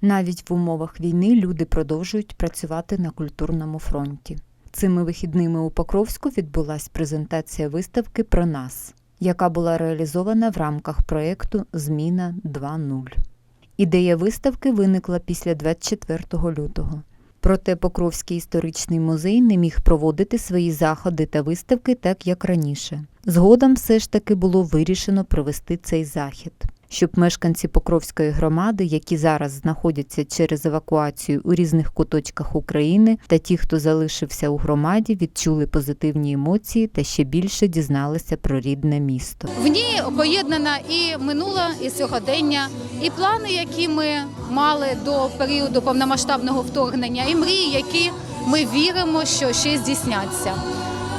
Навіть в умовах війни люди продовжують працювати на культурному фронті. Цими вихідними у Покровську відбулася презентація виставки про нас, яка була реалізована в рамках проєкту Зміна 2.0. Ідея виставки виникла після 24 лютого. Проте Покровський історичний музей не міг проводити свої заходи та виставки так, як раніше. Згодом все ж таки було вирішено провести цей захід, щоб мешканці Покровської громади, які зараз знаходяться через евакуацію у різних куточках України, та ті, хто залишився у громаді, відчули позитивні емоції та ще більше дізналися про рідне місто. В ній поєднана і минуле, і сьогодення, і плани, які ми мали до періоду повномасштабного вторгнення, і мрії, які ми віримо, що ще здійсняться.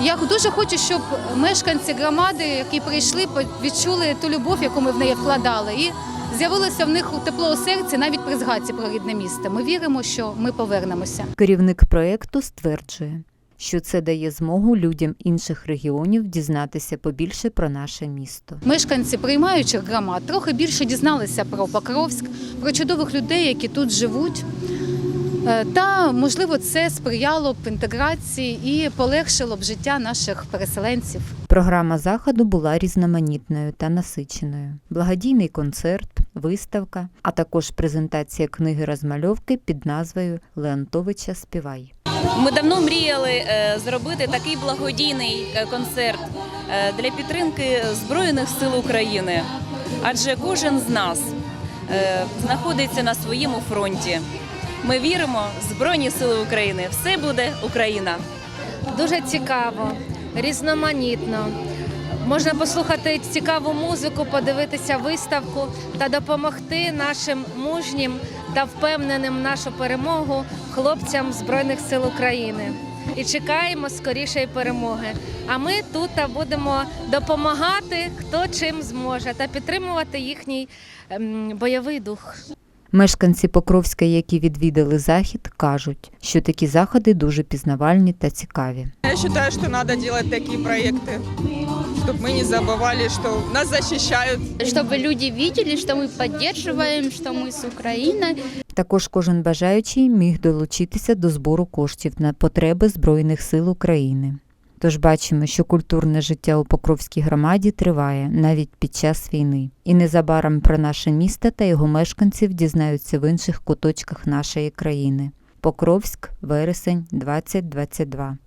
Я дуже хочу, щоб мешканці громади, які прийшли, відчули ту любов, яку ми в неї вкладали, і з'явилося в них тепло у серці навіть при згадці про рідне місто. Ми віримо, що ми повернемося. Керівник проєкту стверджує, що це дає змогу людям інших регіонів дізнатися побільше про наше місто. Мешканці приймаючих громад трохи більше дізналися про Покровськ, про чудових людей, які тут живуть. Е, Та можливо це сприяло б інтеграції і полегшило б життя наших переселенців. Програма заходу була різноманітною та насиченою. Благодійний концерт, виставка, а також презентація книги розмальовки під назвою Леонтовича Співай. Ми давно мріяли е, зробити такий благодійний е, концерт для підтримки Збройних сил України, адже кожен з нас знаходиться на своєму фронті. Ми віримо в Збройні Сили України. Все буде Україна. Дуже цікаво, різноманітно. Можна послухати цікаву музику, подивитися виставку та допомогти нашим мужнім та впевненим нашу перемогу хлопцям Збройних сил України. І чекаємо скорішої перемоги. А ми тут будемо допомагати, хто чим зможе, та підтримувати їхній ем, бойовий дух. Мешканці Покровська, які відвідали захід, кажуть, що такі заходи дуже пізнавальні та цікаві. Я считаю, что надо делать такие проекты, чтобы мы не забывали, что нас защищают. чтобы люди видели, что мы поддерживаем, что мы с Украиной. Також кожен бажаючий міг долучитися до збору коштів на потреби Збройних сил України. Тож бачимо, що культурне життя у Покровській громаді триває навіть під час війни. І незабаром про наше місто та його мешканців дізнаються в інших куточках нашої країни. Покровськ, вересень 2022.